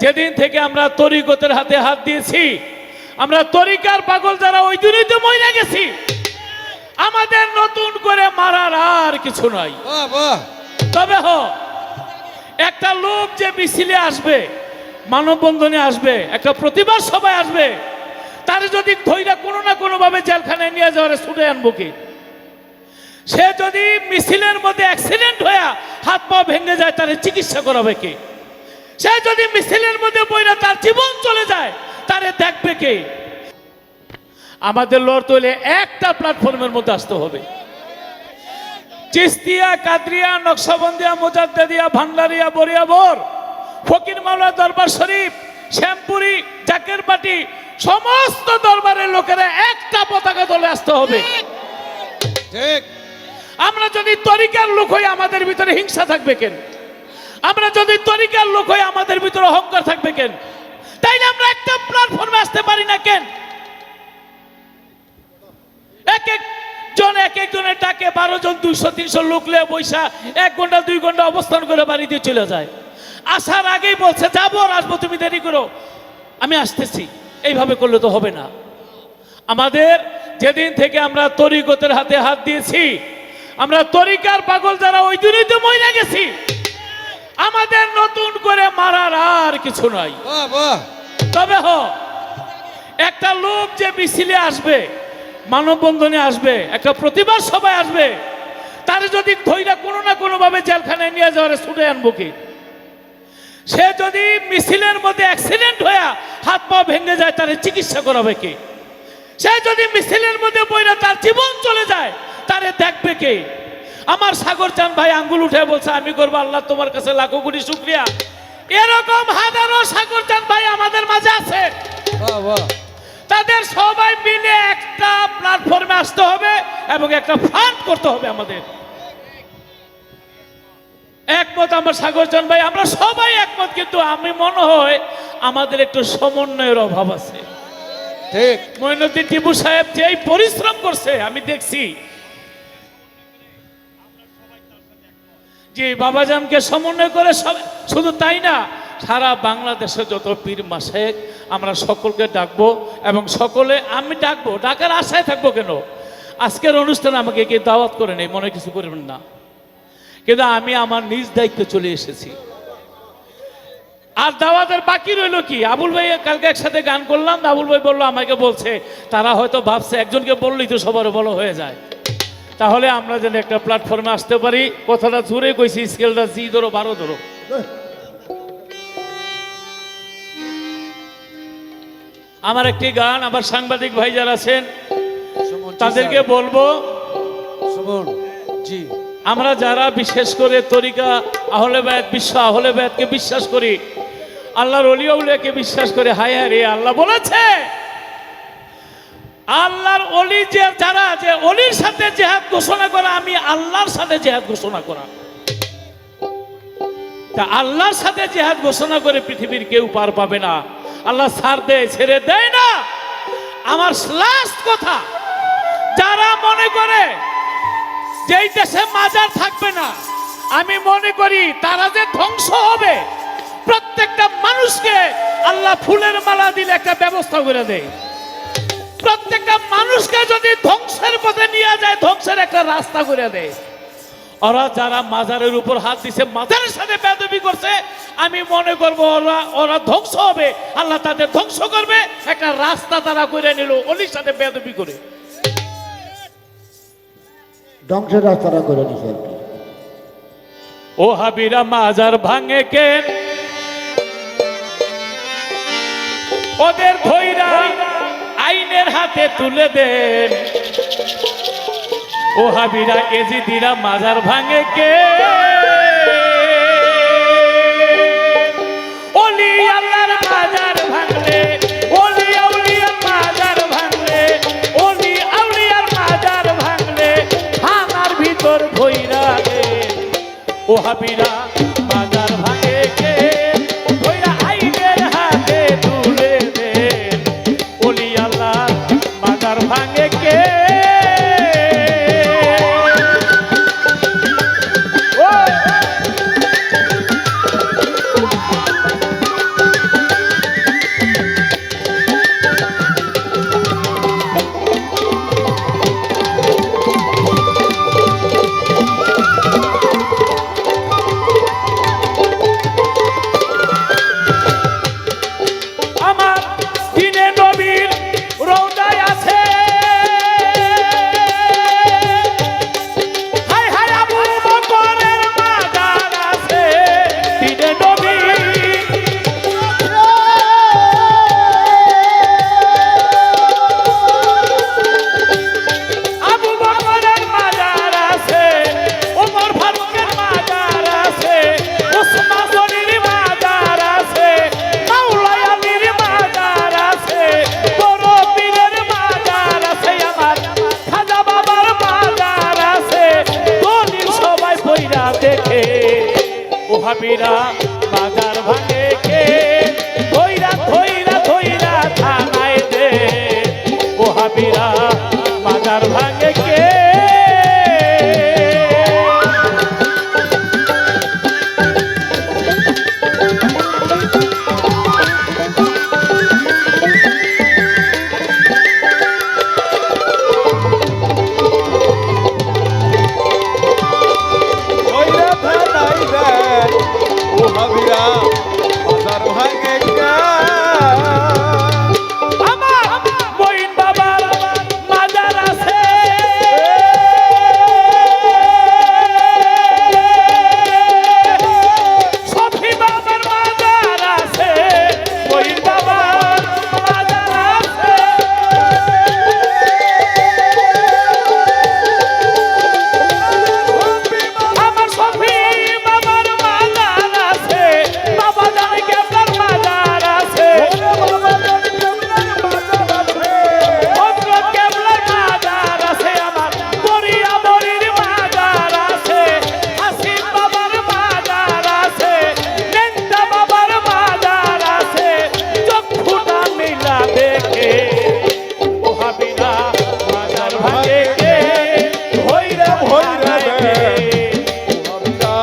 যেদিন থেকে আমরা তরিকতের হাতে হাত দিয়েছি আমরা তরিকার পাগল যারা ওই দিনই তো মরে গেছি। আমাদের নতুন করে মারার আর কিছু নাই। তবে হ একটা লোক যে মিছিলে আসবে মানববন্ধনে আসবে একটা প্রতিবাদ সভায় আসবে তার যদি ধৈর্য কোনো না কোনো ভাবে জেলখানায় নিয়ে যাওয়ার ছুটে আনব কি? সে যদি মিছিলের মধ্যে অ্যাক্সিডেন্ট হয়ে হাত পা ভেঙে যায় তার চিকিৎসা করাবে কে? সে যদি মিছিলের মধ্যে বইরা তার জীবন চলে যায় তারে দেখবে কে? আমাদের লড়তে হলে একটা প্ল্যাটফর্মের মধ্যে আসতে হবে। চিস্তিয়া কাদরিয়া নকশাবন্দিয়া মোজাদ্দেদিয়া ভান্ডারিয়া বরিয়াবর ফকির মাওলা দরবার শরীফ শ্যামপুরি জাকের পাটি সমস্ত দরবারের লোকেরা একটা পতাকা দলে আসতে হবে। আমরা যদি তরিকার লোক হই আমাদের ভিতরে হিংসা থাকবে কেন? আমরা যদি তরিকার লোক হই, আমাদের ভিতরে অহংকার থাকবে কেন? তাইলে আমরা একটা প্ল্যাটফর্মে আসতে পারি না কেন? এক এক জন এক একজনের ডাকে বারো জন, দুইশো, তিনশো লোক লে বৈশা এক ঘণ্টা, দুই ঘণ্টা অবস্থান করে বাড়িতে চলে যায়। আসার আগেই বলছে, যাব আর আসব, তুমি দেরি করো। আমি আসতেছি। এইভাবে করলে তো হবে না। আমাদের যেদিন থেকে আমরা তরিকতের হাতে হাত দিয়েছি, আমরা তরিকার পাগল যারা, ওই দিনই তো মরে গেছি। আমাদের নতুন করে মারার আর কিছু নাই। তবে হ একটা লোক যে মিছিলে আসবে মানববন্ধনে আসবে একটা প্রতিবাদ সভায় আসবে তার যদি ধৈর্য কোনো না কোনো ভাবে জেলখানায় নিয়ে যাওয়ার ছুটে আনব কি? সে যদি মিছিলের মধ্যে অ্যাক্সিডেন্ট হয়ে হাত পা ভেঙে যায় তার চিকিৎসা করাবে কে? সে যদি মিছিলের মধ্যে বইরা তার জীবন চলে যায় তারে দেখবে কে? আমার সাগর চান ভাই আঙ্গুল উঠে বলছে আমি করব আল্লাহ তোমার কাছে লাখো কোটি শুক্রিয়া। এরকম হাজারো সাগর চান ভাই আমাদের মাঝে আছে। তাদের সবাই মিলে একটা প্ল্যাটফর্মে আসতে হবে এবং একটা ফান্ড করতে হবে আমাদের। একমত আমার সাগরচন ভাই আমরা সবাই একমত কিন্তু আমি মনে হয় আমাদের একটু সমন্বয়ের অভাব আছে। ঠিক। মইনুদ্দিন টিপু সাহেব যেই পরিশ্রম করছে আমি দেখছি যে বাবাজানকে সমন্বয় করে সব- শুধু তাই না, সারা বাংলাদেশে যত পীর মাসেক, আমরা সকলকে ডাকবো এবং সকলে আমি ডাকবো। ডাকার আশায় থাকব কেন? আজকের অনুষ্ঠানে আমাকে কে দাওয়াত করে নেই, মনে কিছু করবেন না। কিন্তু আমি আমার নিজ দায়িত্বে চলে এসেছি। আর দাওয়াতের বাকি রইল কি? আবুল ভাই কালকে একসাথে গান করলাম, আবুল ভাই বলল, আমাকে বলছে, তারা হয়তো ভাবছে, একজনকে বললেই তো সবার বলো হয়ে যায়। তাহলে আমরা যেন একটা প্ল্যাটফর্মে আসতে পারি। কথাটা জোরে কইছি স্কেলটা জি ধরো বারো ধরো। আমার একটি গান আমার সাংবাদিক ভাই যারা আছেন তাদেরকে বলব জি। আমরা যারা বিশেষ করে তরিকা আহলে বায়াত বিশ্ব আহলে বায়াতকে বিশ্বাস করি আল্লাহর অলি উলিয়াকে বিশ্বাস করে হায় হায় রে আল্লাহ বলেছে! আল্লাহর অলি যে যারা যে অলির সাথে জেহাদ ঘোষণা করা, আমি আল্লাহর সাথে জেহাদ ঘোষণা করা। তা আল্লাহর সাথে জেহাদ ঘোষণা করে পৃথিবীর কেউ পার পাবে না। আল্লাহ সার দেয় ছেড়ে দেয় না। আমার লাস্ট কথা, যারা মনে করে যেই দেশে মাজার থাকবে না, আমি মনে করি তারা যে ধ্বংস হবে, প্রত্যেকটা মানুষকে আল্লাহ ফুলের মালা দিলে একটা ব্যবস্থা করে দেয়। প্রত্যেকটা মানুষকে যদি ধ্বংসের পথে নিয়ে যায় ধ্বংসের একটা রাস্তা করে দেয় ওরা যারা মাজারের উপর হাত দিছে মাজারের সাথে বেদবি করছে আমি মনে করব ওরা ওরা ধ্বংস হবে। আল্লাহ তাদের ধ্বংস করবে একটা রাস্তা তারা করে নিল অলির সাথে বেদবি করে। ধ্বংসের রাস্তাটা করে নিছে ও হাবিরা মাজার ভাঙে কেন ওদের ধৈরা আইনের হাতে তুলে দেন। ও হাবিরা এজিদিরা মাজার ভাঙে কে? অলি বাজার ভাঙে কে? হাবিরা বাজার ভাঙে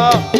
হাবিরা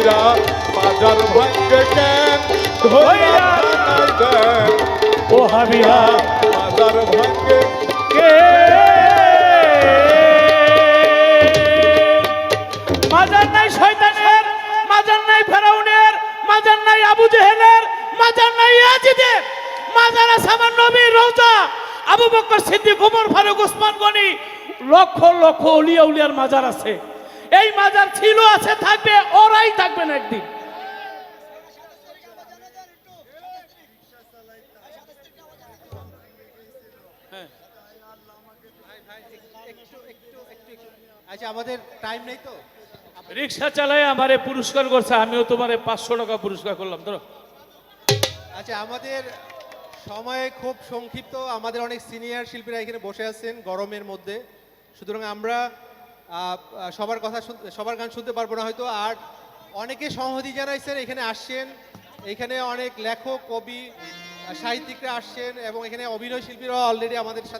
কইরা বাজার ভাঙ্গে কেন? ধইরা ও হাবিরা বাজার ভাঙ্গে কে? মাজার নাই শয়তানের মাজার নাই ফেরাউনের মাজার নাই আবু জেহেলের মাজার নাই ইয়াজিদের মাজার সামান নবী রওজা। আবু বকর সিদ্দিক ওমর ফারুক ওসমান গনি লক্ষ লক্ষ উলিয়া উলিয়ার মাজার আছে। এই মাজার ছিল আছে থাকবে ওরাই থাকবেন একদিন। আচ্ছা আমাদের টাইম নেই তো? রিক্সা চালায় আমারে পুরস্কার করছে আমিও তোমারে পাঁচশো টাকা পুরস্কার করলাম ধরো। আচ্ছা আমাদের সময় খুব সংক্ষিপ্ত আমাদের অনেক সিনিয়র শিল্পীরা এখানে বসে আছেন গরমের মধ্যে। সুতরাং আমরা সবার কথা সবার গান শুনতে পারব না হয়তো। আর অনেকে সংহতি জানাইছেন, এখানে আসছেন। এখানে অনেক লেখক, কবি, সাহিত্যিকরা আসছেন এবং এখানে অভিনয় শিল্পীরা অলরেডি আমাদের সাথে